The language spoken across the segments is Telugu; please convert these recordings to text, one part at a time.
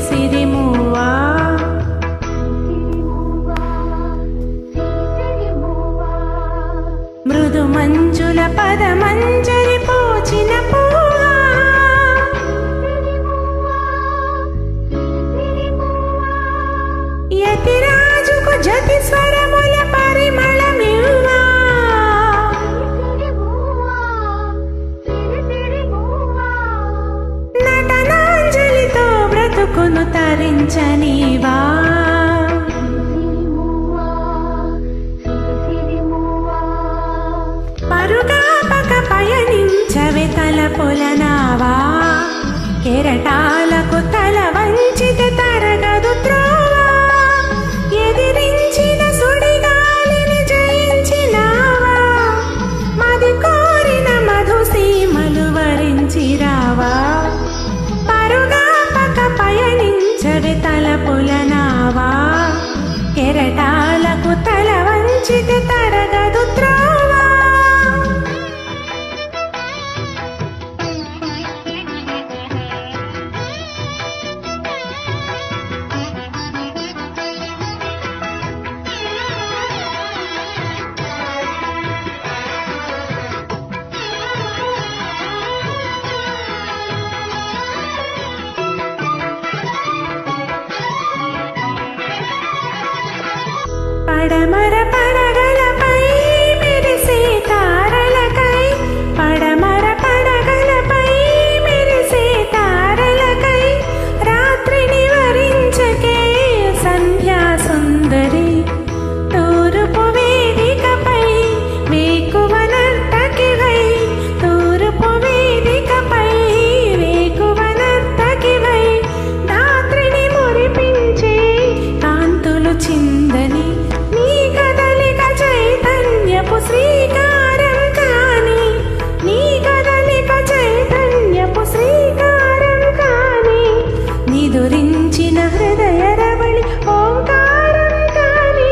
సిరి మృదు మంజుల పద మంజు కొను తరించనివా? పరుగాపక పయనించవే తలపులనావా? కెరటాలకు తల కెరటాలకు para, para, para. నిదురించిన హృదయ రవళి ఓంకారం కాని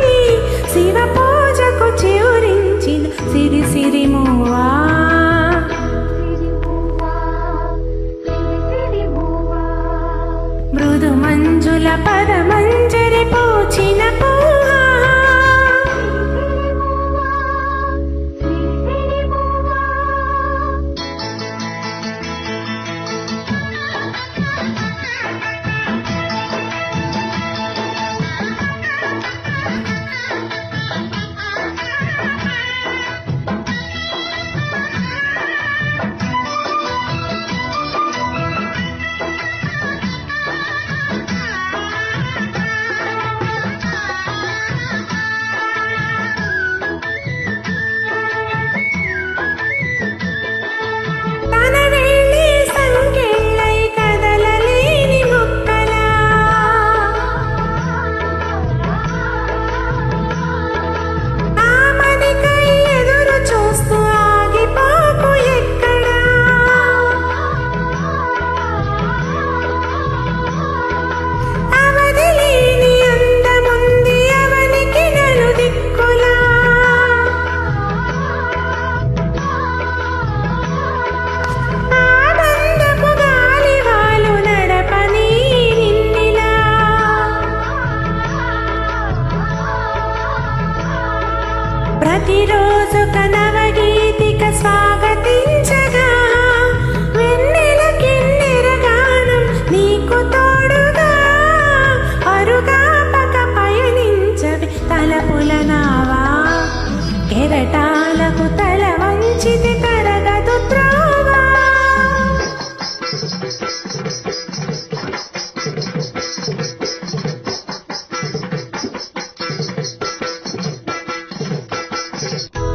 శివ పూజకు చివురించిన సిరి సిరి మూవా మృదు మంజుల పద మంజరి పూచిన పూ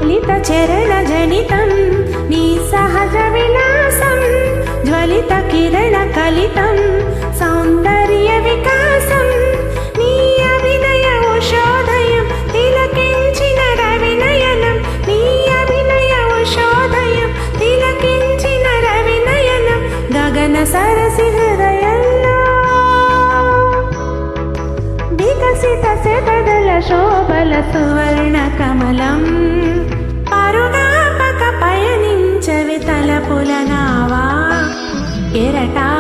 లిత చరణ జనితం నీ సహజ విలాసం జ్వలిత కిరణ కలితం సౌందర్య వికాసం నీ అభినయ ఉషోదయం తిలకించిన రవినయనం నీ అభినయ ఉషోదయం తిలకించిన రవినయనం గగన సరసి హృదయంలో. వికసిత శతదల శోభల సువర పయనించవి కెరటా